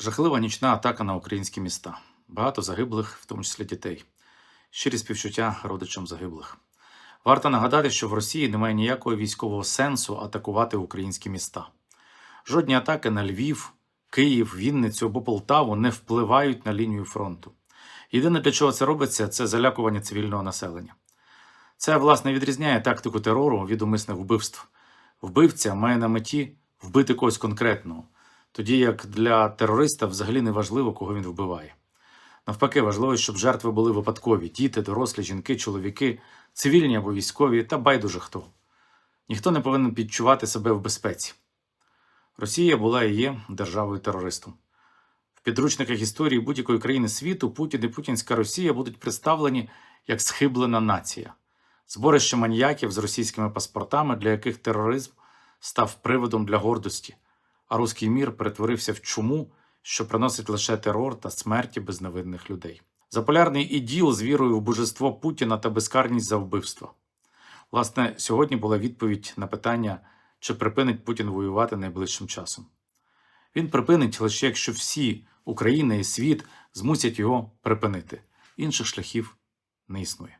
Жахлива нічна атака на українські міста. Багато загиблих, в тому числі дітей. Щирі співчуття родичам загиблих. Варто нагадати, що в Росії немає ніякого військового сенсу атакувати українські міста. Жодні атаки на Львів, Київ, Вінницю або Полтаву не впливають на лінію фронту. Єдине, для чого це робиться, це залякування цивільного населення. Це, власне, відрізняє тактику терору від умисних вбивств. Вбивця має на меті вбити когось конкретного, тоді як для терориста взагалі не важливо, кого він вбиває. Навпаки, важливо, щоб жертви були випадкові: діти, дорослі, жінки, чоловіки, цивільні або військові та байдуже хто. Ніхто не повинен підчувати себе в безпеці. Росія була і є державою терористом. В підручниках історії будь-якої країни світу Путін і Путінська Росія будуть представлені як схиблена нація, зборище маніяків з російськими паспортами, для яких тероризм став приводом для гордості, а руський мір перетворився в чуму, що приносить лише терор та смерті безневинних людей. Заполярний іділ з вірою в божество Путіна та безкарність за вбивство. Власне, сьогодні була відповідь на питання, чи припинить Путін воювати найближчим часом. Він припинить лише якщо всі Україна і світ змусять його припинити. Інших шляхів не існує.